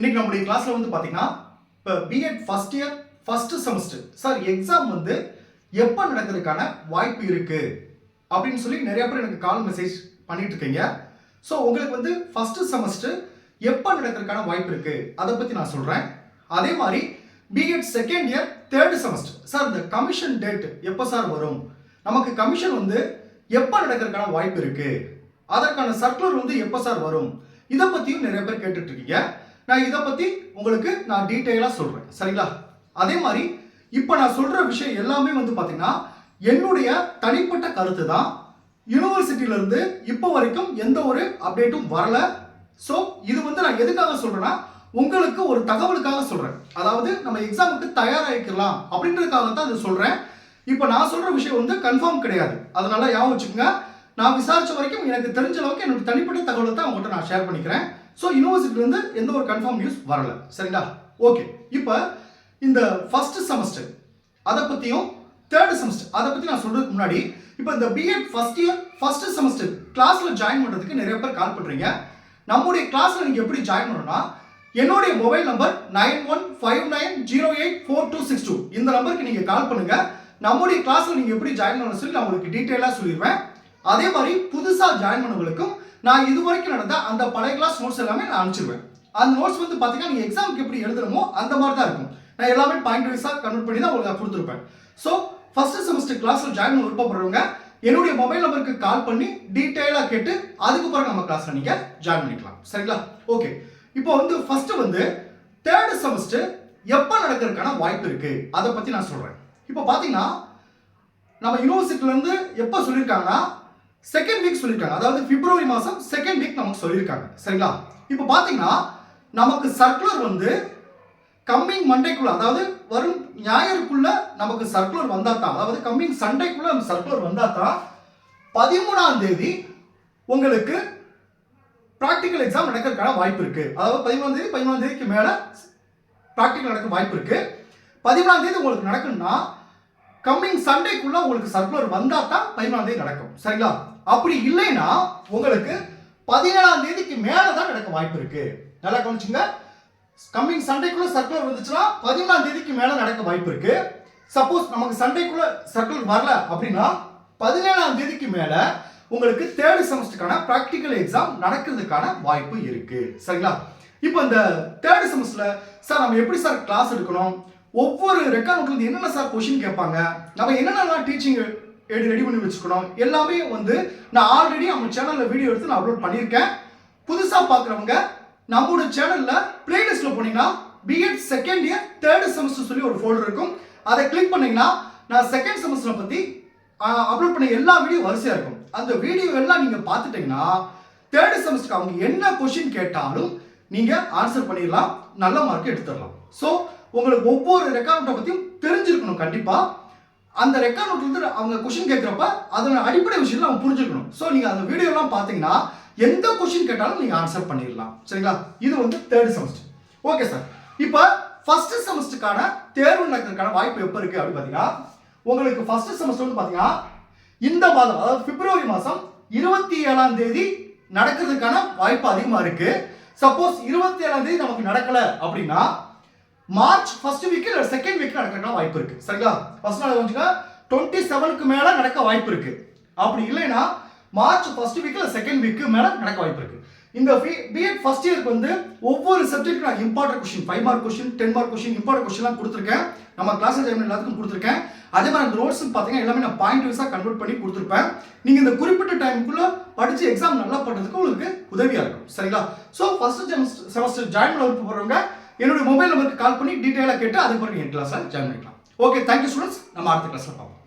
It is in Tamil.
இன்னைக்கு நம்முடைய கிளாஸ்ல வந்து பாத்தீங்கன்னா இப்போ B Ed first year first semester sir exam வந்து எப்போ நடக்கிறதுக்கான வாய்ப்பு இருக்கு? அப்படின்னு சொல்லி நிறைய பேர் எனக்கு கால் மெசேஜ் பண்ணிட்டு இருக்கீங்க. ஸோ உங்களுக்கு வந்து ஃபர்ஸ்ட் செமஸ்டர் எப்போ நடக்கிறதுக்கான வாய்ப்பு இருக்கு? அதை பத்தி நான் சொல்றேன். அதே மாதிரி B Ed second year third semester sir இந்த கமிஷன் டேட் எப்போ சார் வரும்? நமக்கு கமிஷன் வந்து எப்போ நடக்கிறதுக்கான வாய்ப்பு இருக்கு? அதற்கான சர்க்குலர் வந்து எப்போ சார் வரும்? இதை பற்றியும் நிறைய பேர் கேட்டுட்டு இருக்கீங்க. நான் இதை பற்றி உங்களுக்கு நான் டீட்டெயிலாக சொல்கிறேன் சரிங்களா? அதே மாதிரி இப்போ நான் சொல்கிற விஷயம் எல்லாமே வந்து பார்த்தீங்கன்னா என்னுடைய தனிப்பட்ட கருத்து தான். யூனிவர்சிட்டியிலேருந்து இப்போ வரைக்கும் எந்த ஒரு அப்டேட்டும் வரல. ஸோ இது வந்து நான் எதுக்காக சொல்கிறேன்னா உங்களுக்கு ஒரு தகவலுக்காக சொல்கிறேன் அதாவது நம்ம எக்ஸாமுக்கு தயாராகிக்கலாம் அப்படின்றதுக்காக தான் அதை சொல்கிறேன் இப்போ நான் சொல்கிற விஷயம் வந்து கன்ஃபார்ம் கிடையாது. அதனால ஞாபகம் வச்சுக்கோங்க. நான் விசாரிச்ச வரைக்கும் எனக்கு தெரிஞ்ச அளவுக்கு என்னோட தனிப்பட்ட தகவலை தான் உங்கள்கிட்ட நான் ஷேர் பண்ணிக்கிறேன். ஸோ யூனிவர்சிட்டிலேருந்து எந்த ஒரு கன்ஃபார்ம் நியூஸ் வரல. சரிங்களா? ஓகே இப்போ இந்த ஃபர்ஸ்ட் செமஸ்டர் அதை பற்றியும் தேர்ட் செமஸ்டர் அதை பற்றி நான் சொல்றதுக்கு முன்னாடி இப்போ இந்த B Ed first year first semester கிளாஸில் ஜாயின் பண்ணுறதுக்கு நிறைய பேர் கால் பண்ணுறீங்க நம்முடைய கிளாஸில் நீங்கள் எப்படி ஜாயின் பண்ணணும்னா என்னுடைய mobile number nine one five nine zero eight four two six two. இந்த நம்பருக்கு நீங்கள் கால் பண்ணுங்க. நம்முடைய கிளாஸில் நீங்கள் எப்படி ஜாயின் பண்ண சொல்லி நான் உங்களுக்கு டீட்டெயிலாக சொல்லிடுவேன். அதே மாதிரி புதுசாக ஜாயின் பண்ணவங்களுக்கும் நான் இது வரைக்கும் நடந்த அந்த பழைய கிளாஸ் நோட்ஸ் எல்லாமே நான் அனுப்பிச்சிருவேன். அந்த நோட்ஸ் வந்து பார்த்தீங்கன்னா நீங்கள் எக்ஸாமுக்கு எப்படி எழுதணுமோ அந்த மாதிரி தான் இருக்கும். நான் எல்லாமே பாயிண்ட் வைஸாக கன்வெர்ட் பண்ணி தான் உங்களுக்கு நான் கொடுத்துருப்பேன். ஸோ ஃபர்ஸ்ட் செமஸ்டர் கிளாஸில் ஜாயின் பண்ண விருப்பப்படுறவங்க என்னுடைய மொபைல் நம்பருக்கு கால் பண்ணி டீட்டெயிலாக கேட்டு அதுக்கு பிறகு நம்ம கிளாஸில் நீங்கள் ஜாயின் பண்ணிக்கலாம். சரிங்களா? ஓகே இப்போ வந்து ஃபர்ஸ்ட் வந்து தேர்ட் செமஸ்டர் எப்போ நடக்கிறதுக்கான வாய்ப்பு இருக்கு? அதை பற்றி நான் சொல்கிறேன் இப்போ பார்த்தீங்கன்னா நம்ம யூனிவர்சிட்டிலேருந்து எப்போ சொல்லியிருக்காங்கன்னா செகண்ட் வீக் சொல்லியிருக்காங்க அதாவது பிப்ரவரி மாதம் செகண்ட் வீக் நமக்கு சொல்லியிருக்காங்க சரிங்களா? இப்போ பார்த்தீங்கன்னா நமக்கு சர்க்குலர் வந்து கம்மிங் மண்டேக்குள்ள அதாவது வரும் ஞாயிறுக்குள்ள நமக்கு சர்க்குலர் வந்தா தான் அதாவது கம்மிங் சண்டேக்குள்ள நம்ம சர்க்குலர் வந்தா தான் பதிமூணாம் தேதி உங்களுக்கு ப்ராக்டிக்கல் எக்ஸாம் நடக்கிறதுக்கான வாய்ப்பு இருக்கு. அதாவது பதிமூணாம் தேதி பதிமூணாம் தேதிக்கு மேல ப்ராக்டிக்கல் நடக்க வாய்ப்பு இருக்கு. பதிமூணாம் தேதி உங்களுக்கு நடக்கும்னா கம்மிங் சண்டேக்குள்ள உங்களுக்கு சர்க்குலர் வந்தா தான் பதிமூணாம் தேதி நடக்கும். சரிங்களா? அப்படி இல்லைன்னா உங்களுக்கு பதினேழாம் தேதிக்கு தான் நடக்க வாய்ப்பு இருக்கு. நல்லா கவனிச்சுங்க. கம்மிங் சண்டைக்குள்ள சர்க்குலர் வந்துச்சுன்னா பதிமூணாம் தேதிக்கு மேல நடக்க வாய்ப்பு இருக்கு. சப்போஸ் நமக்கு சண்டைக்குள்ள சர்க்குலர் வரல அப்படின்னா பதினேழாம் தேதிக்கு மேல உங்களுக்கு தேர்ட் செமஸ்டருக்கான ப்ராக்டிக்கல் எக்ஸாம் நடக்கிறதுக்கான வாய்ப்பு இருக்கு. சரிங்களா? இப்போ இந்த தேர்ட் செமஸ்டர்ல சார் நம்ம எப்படி சார் கிளாஸ் எடுக்கணும்? ஒவ்வொரு ரெக்கார்டுக்கு இருந்து என்னென்ன சார் கொஷின் கேட்பாங்க? நம்ம என்னென்னலாம் டீச்சிங் எடு ரெடி பண்ணி வச்சுக்கணும். எல்லாமே வந்து நான் ஆல்ரெடி நம்ம சேனலில் வீடியோ எடுத்து நான் அப்லோட் பண்ணியிருக்கேன். புதுசாக பார்க்குறவங்க நம்மளோட சேனலில் பிளேலிஸ்ட்ல போனீங்கன்னா B Ed second year third semester சொல்லி ஒரு ஃபோல்டர் இருக்கும். அதை கிளிக் பண்ணிங்கன்னா நான் செகண்ட் செமஸ்டரை பற்றி அப்லோட் பண்ண எல்லா வீடியோ வரிசையாக இருக்கும். அந்த வீடியோ எல்லாம் நீங்கள் பார்த்துட்டிங்கன்னா தேர்டு செமஸ்டருக்கு அவங்க என்ன கொஷின் கேட்டாலும் நீங்கள் ஆன்சர் பண்ணிடலாம். நல்ல மார்க் எடுத்துடலாம். ஸோ உங்களுக்கு ஒவ்வொரு ரெக்கார்டை பற்றியும் தெரிஞ்சிருக்கணும் கண்டிப்பாக அந்த ரெக்கார்ட் நோட்லேருந்து அவங்க கொஷின் கேட்குறப்ப அதோட அடிப்படை விஷயத்தில் அவங்க புரிஞ்சுக்கணும். ஸோ நீங்கள் அந்த வீடியோலாம் பார்த்தீங்கன்னா எந்த கொஷின் கேட்டாலும் நீங்கள் ஆன்சர் பண்ணிடலாம். சரிங்களா? இது வந்து தேர்ட் செமஸ்டர் ஓகே சார் இப்போ ஃபர்ஸ்ட் செமஸ்டருக்கான தேர்வு நடக்கிறதுக்கான வாய்ப்பு எப்போ இருக்குது அப்படின்னு பார்த்தீங்கன்னா உங்களுக்கு ஃபர்ஸ்ட் செமஸ்டர் வந்து பார்த்தீங்கன்னா இந்த மாதம் அதாவது பிப்ரவரி மாதம் இருபத்தி ஏழாம் தேதி நடக்கிறதுக்கான வாய்ப்பு அதிகமாக இருக்குது சப்போஸ் இருபத்தி ஏழாம் தேதி நமக்கு நடக்கலை அப்படின்னா மார்ச் ஃபர்ஸ்ட் வீக் இல்லை செகண்ட் வீக் நடக்கிறதுக்கான வாய்ப்பு இருக்கு. சரிங்களா? ஃபர்ஸ்ட் நாள் கொஞ்சம் டுவெண்ட்டி செவனுக்கு மேல நடக்க வாய்ப்பு இருக்கு. அப்படி இல்லைன்னா March first week second week மேல நடக்க வாய்ப்பு இருக்கு. இந்த பிஎட் ஃபர்ஸ்ட் இயருக்கு வந்து ஒவ்வொரு சப்ஜெக்ட் நான் important question five mark question ten mark question important கொஸ்டின்லாம் கொடுத்துருக்கேன். நம்ம கிளாஸ் டைம் எல்லாத்துக்கும் கொடுத்துருக்கேன். அதே மாதிரி அந்த நோட்ஸ் பார்த்தீங்கன்னா எல்லாமே நான் பாயிண்ட் வைஸாக கன்வெர்ட் பண்ணி கொடுத்துருப்பேன். நீங்கள் இந்த குறிப்பிட்ட டைமுக்குள்ள படிச்சு எக்ஸாம் நல்லா பண்ணுறதுக்கு உங்களுக்கு உதவியாக இருக்கும். சரிங்களா? ஸோ ஃபர்ஸ்ட் செமஸ்டர் ஜாயின் பண்ண விருப்ப போகிறவங்க என்னுடைய மொபைல் நம்பருக்கு கால் பண்ணி டீட்டெயிலாக கேட்டு அதுக்கு பிறகு என் கிளாஸை ஜாயின் பண்ணிக்கலாம். ஓகே தேங்க்யூ ஸ்டூடெண்ட்ஸ் நம்ம அடுத்த கிளாஸில் பார்ப்போம்.